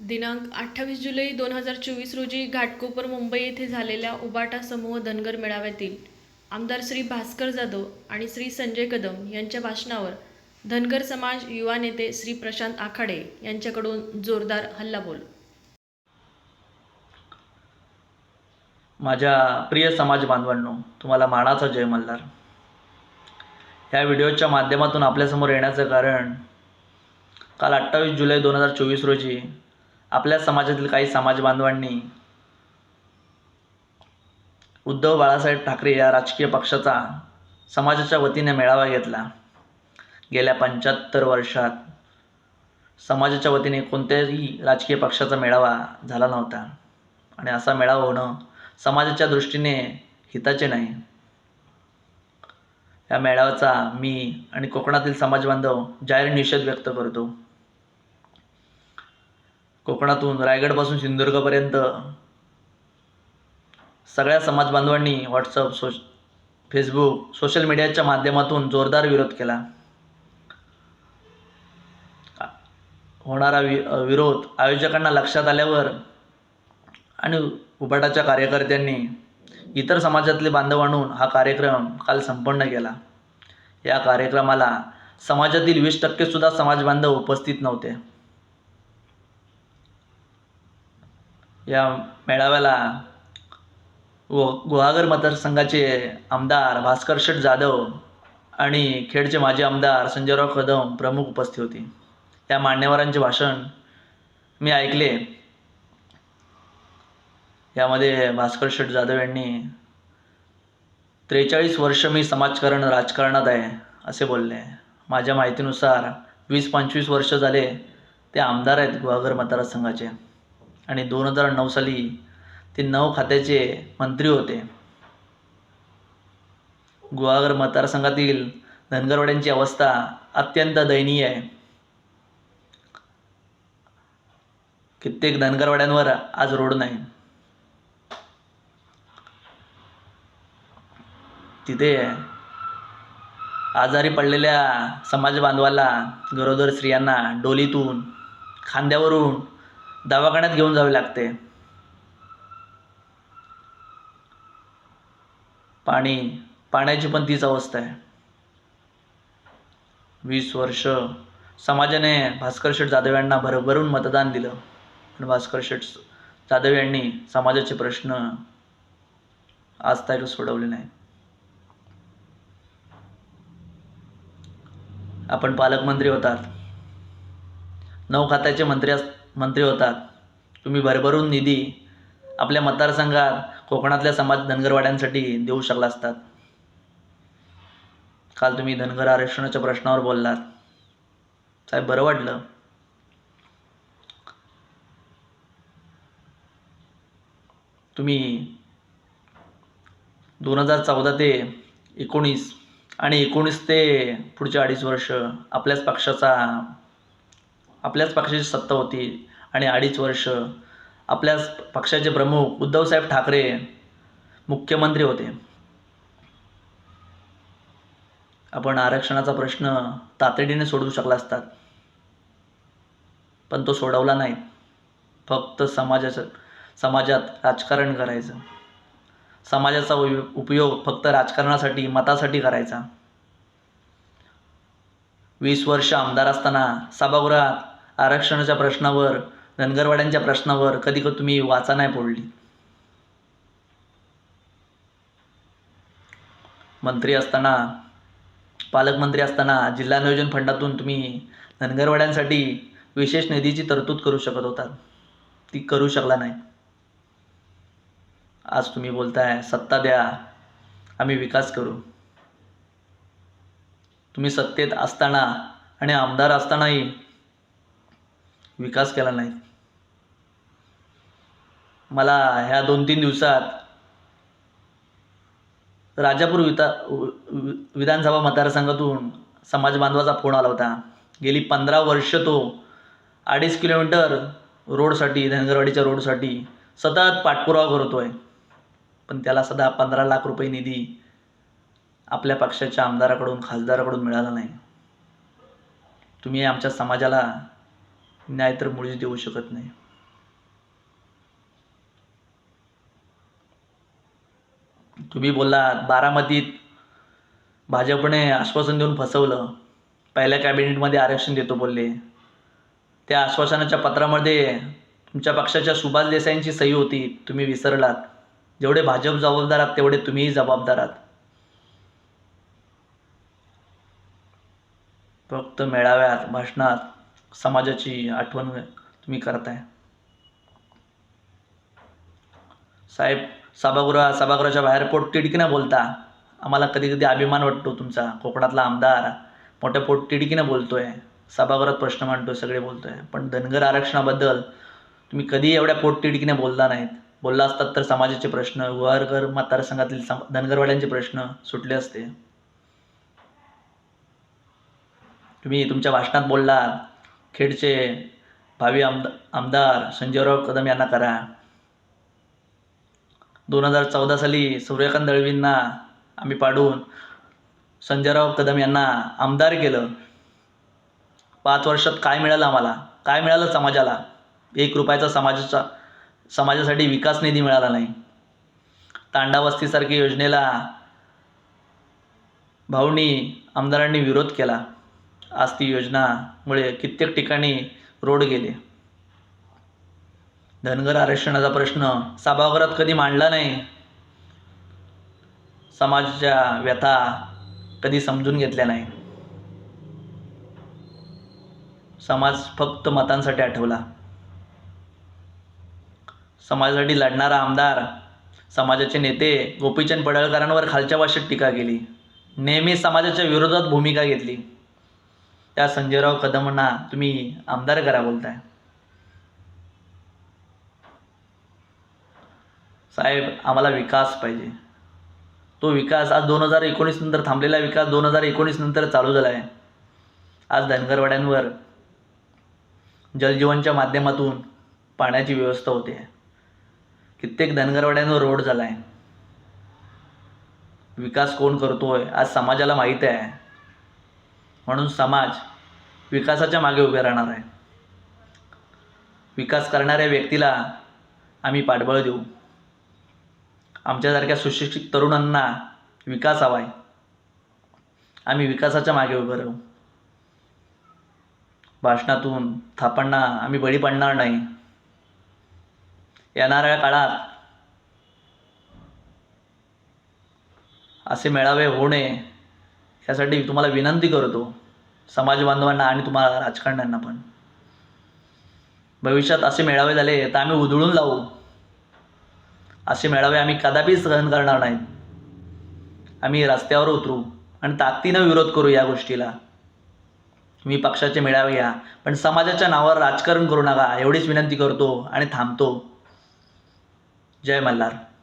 दिनांक अठ्ठावीस जुलै दोन हजार चोवीस रोजी घाटकोपर मुंबई येथे झालेल्या उबाटा समूह धनगर मेळाव्यातील आमदार श्री भास्कर जाधव आणि श्री संजय कदम यांच्या भाषणावर धनगर समाज युवा नेते श्री प्रशांत आखाडे यांच्याकडून जोरदार हल्लाबोल. माझ्या प्रिय समाज बांधवांनो तुम्हाला मानाचा जय मल्हार. ह्या व्हिडिओच्या माध्यमातून आपल्यासमोर येण्याचं कारण काल अठ्ठावीस जुलै दोन हजार चोवीस रोजी आपल्या समाजातील काही समाज बांधवांनी उद्धव बाळासाहेब ठाकरे या राजकीय पक्षाचा समाजाच्या वतीने मेळावा घेतला. गेल्या पंच्याहत्तर वर्षात समाजाच्या वतीने कोणत्याही राजकीय पक्षाचा मेळावा झाला नव्हता. आणि असा मेळावा होणं समाजाच्या दृष्टीने हिताचे नाही. या मेळाव्याचा मी आणि कोकणातील समाजबांधव जाहीर निषेध व्यक्त करतो. कोकणातून रायगडपासून सिंधुदुर्गपर्यंत सगळ्या समाजबांधवांनी व्हॉट्सअप सो फेसबुक सोशल मीडियाच्या माध्यमातून जोरदार विरोध केला. होणारा वि विरोध आयोजकांना लक्षात आल्यावर आणि उबाटाच्या कार्यकर्त्यांनी इतर समाजातले बांधव आणून हा कार्यक्रम काल संपन्न केला. या कार्यक्रमाला समाजातील वीस टक्केसुद्धा समाज बांधव उपस्थित नव्हते. या मेळाव्याला व गुहागर मतदारसंघाचे आमदार भास्कर शेठ जाधव आणि खेडचे माजी आमदार संजयराव कदम प्रमुख उपस्थित होते. या मान्यवरांचे भाषण मी ऐकले. यामध्ये भास्कर शेठ जाधव यांनी त्रेचाळीस वर्ष मी समाजकारण राजकारणात आहे असे बोलले. माझ्या माहितीनुसार वीस पंचवीस वर्ष झाले ते आमदार आहेत गुहागर मतदारसंघाचे. आणि दोन हजार नऊ साली ते नऊ खात्याचे मंत्री होते. गुहागर मतदारसंघातील धनगरवाड्यांची अवस्था अत्यंत दयनीय आहे. कित्येक धनगरवाड्यांवर आज रोड नाही. तिथे आजारी पडलेल्या समाज बांधवाला गरोदर स्त्रियांना डोलीतून खांद्यावरून दवाखान्यात घेऊन जावे लागते. पाणी पाण्याची पण तीच अवस्था आहे. वीस वर्ष समाजाने भास्कर शेठ जाधव यांना भरभरून मतदान दिलं. पण भास्कर शेठ जाधव यांनी समाजाचे प्रश्न आज तक सोडवले नाहीत. आपण पालकमंत्री होतात. नऊ खात्याचे मंत्री अस मंत्री होतात. तुम्ही भरभरून निधी आपल्या मतदारसंघात कोकणातल्या समाज धनगरवाड्यांसाठी देऊ शकला असतात. काल तुम्ही धनगर आरक्षणाच्या प्रश्नावर बोललात. साहेब बरं वाटलं? तुम्ही दोन हजार चौदा ते एकोणीस आणि एकोणीस ते पुढचे अडीच वर्ष आपल्याच पक्षाचा आपल्याच पक्षाची सत्ता होती आणि अडीच वर्ष आपल्याच पक्षाचे प्रमुख उद्धवसाहेब ठाकरे मुख्यमंत्री होते. आपण आरक्षणाचा प्रश्न तातडीने सोडवू शकला असतात पण तो सोडवला नाही. फक्त समाजाचं समाजात राजकारण करायचं. समाजाचा उपयोग फक्त राजकारणासाठी मतासाठी करायचा. वीस वर्ष आमदार असताना सभागृहात आरक्षणाच्या प्रश्नावर धनगरवाड्यांच्या प्रश्नावर कधी कधी तुम्ही वाचा नाही फोडली. मंत्री असताना पालकमंत्री असताना जिल्हा नियोजन फंडातून तुम्ही धनगरवाड्यांसाठी विशेष निधीची तरतूद करू शकत होता ती करू शकला नाही. आज तुम्ही बोलताय सत्ता द्या आम्ही विकास करू. तुम्ही सत्तेत असताना आणि आमदार असतानाही विकास केला नाही. मला ह्या दोन तीन दिवसात राजापूर विता विधानसभा मतदारसंघातून समाज बांधवाचा फोन आला होता. गेली पंधरा वर्ष तो अडीच किलोमीटर रोडसाठी धनगरवाडीच्या रोडसाठी सतत पाठपुरावा करतोय. पण त्याला सदा पंधरा लाख रुपये निधी आपल्या पक्षाच्या आमदाराकडून खासदाराकडून मिळाला नाही. तुम्ही आमच्या समाजाला न्याय तर मुळीच देऊ शकत नाही. तुम्ही बोललात बारामतीत भाजपने आश्वासन देऊन फसवलं. पहिल्या कॅबिनेटमध्ये आरक्षण देतो बोलले. त्या आश्वासनाच्या पत्रामध्ये तुमच्या पक्षाच्या सुभाष देसाईंची सही होती तुम्ही विसरलात. जेवढे भाजप जबाबदार आहात तेवढे तुम्हीही जबाबदार आहात. फक्त मेळाव्यात भाषणात समाजाची आठवण तुम्ही करताय. साहेब सभागृह सभागृहाच्या बाहेर पोटतिडकीनं बोलता. आम्हाला कधी कधी अभिमान वाटतो तुमचा. कोकणातला आमदार मोठ्या पोटतिडकीनं बोलतोय. सभागृहात प्रश्न मांडतोय सगळे बोलतोय. पण धनगर आरक्षणाबद्दल तुम्ही कधी एवढ्या पोटतिडकीने बोलला नाहीत. बोलला असतात तर समाजाचे प्रश्न गुहारकर मतदारसंघातील सम धनगरवाड्यांचे प्रश्न सुटले असते. तुम्ही तुमच्या भाषणात बोलला खेडचे भावी आमदार संजयराव कदम यांना करा. दोन हजार चौदा साली सूर्यकांत दळवींना आम्ही पाडून संजयराव कदम यांना आमदार केलं. पाच वर्षात काय मिळालं आम्हाला? काय मिळालं समाजाला? एक रुपयाचा समाजाचा समाजासाठी विकास निधी मिळाला नाही. तांडावस्तीसारख्या योजनेला भाऊनी आमदारांनी विरोध केला. आज ती योजनामुळे कित्येक ठिकाणी रोड गेले. धनगर आरक्षणाचा प्रश्न सभागृहात कधी मांडला नाही? समाजाच्या व्यथा कधी समजून घेतल्या नाही? समाज फक्त मतांसाठी आठवला. समाजासाठी लढणारा आमदार समाजाचे नेते गोपीचंद पडळकरांवर खालच्या भाषेत टीका केली. नेहमी समाजाच्या विरोधात भूमिका घेतली. त्या संजयराव कदमांना तुम्ही आमदार करा बोलताय. साहेब आम्हाला विकास पाहिजे. तो विकास आज दोन हजार एकोणीस नंतर थांबलेला विकास दोन हजार एकोणीस नंतर चालू झाला आहे. आज धनगरवाड्यांवर जलजीवनच्या माध्यमातून पाण्याची व्यवस्था होते. कित्येक धनगरवाड्यांवर रोड झाला आहे विकास कोण करतोय आज समाजाला माहीत आहे. म्हणून समाज विकासाच्या मागे उभे राहणार आहे. विकास करणाऱ्या व्यक्तीला आम्ही पाठबळ देऊ. आमच्यासारख्या सुशिक्षित तरुणांना विकास हवा आहे आम्ही विकासाच्या मागे उभं राहू. भाषणातून थापांना आम्ही बळी पडणार नाही. येणाऱ्या काळात असे मेळावे होऊ नये यासाठी तुम्हाला विनंती करतो समाज बांधवांना आणि तुम्हाला राजकारण्यांना पण. भविष्यात असे मेळावे झाले तर आम्ही उधळून लावू असे मेळावे आम्ही कदापि सहन करणार नाहीत. आम्ही रस्त्यावर उतरू आणि ताकदीनं विरोध करू या गोष्टीला. तुम्ही पक्षाचे मेळावे घ्या पण समाजाच्या नावावर राजकारण करू नका एवढीच विनंती करतो आणि थांबतो. जय मल्हार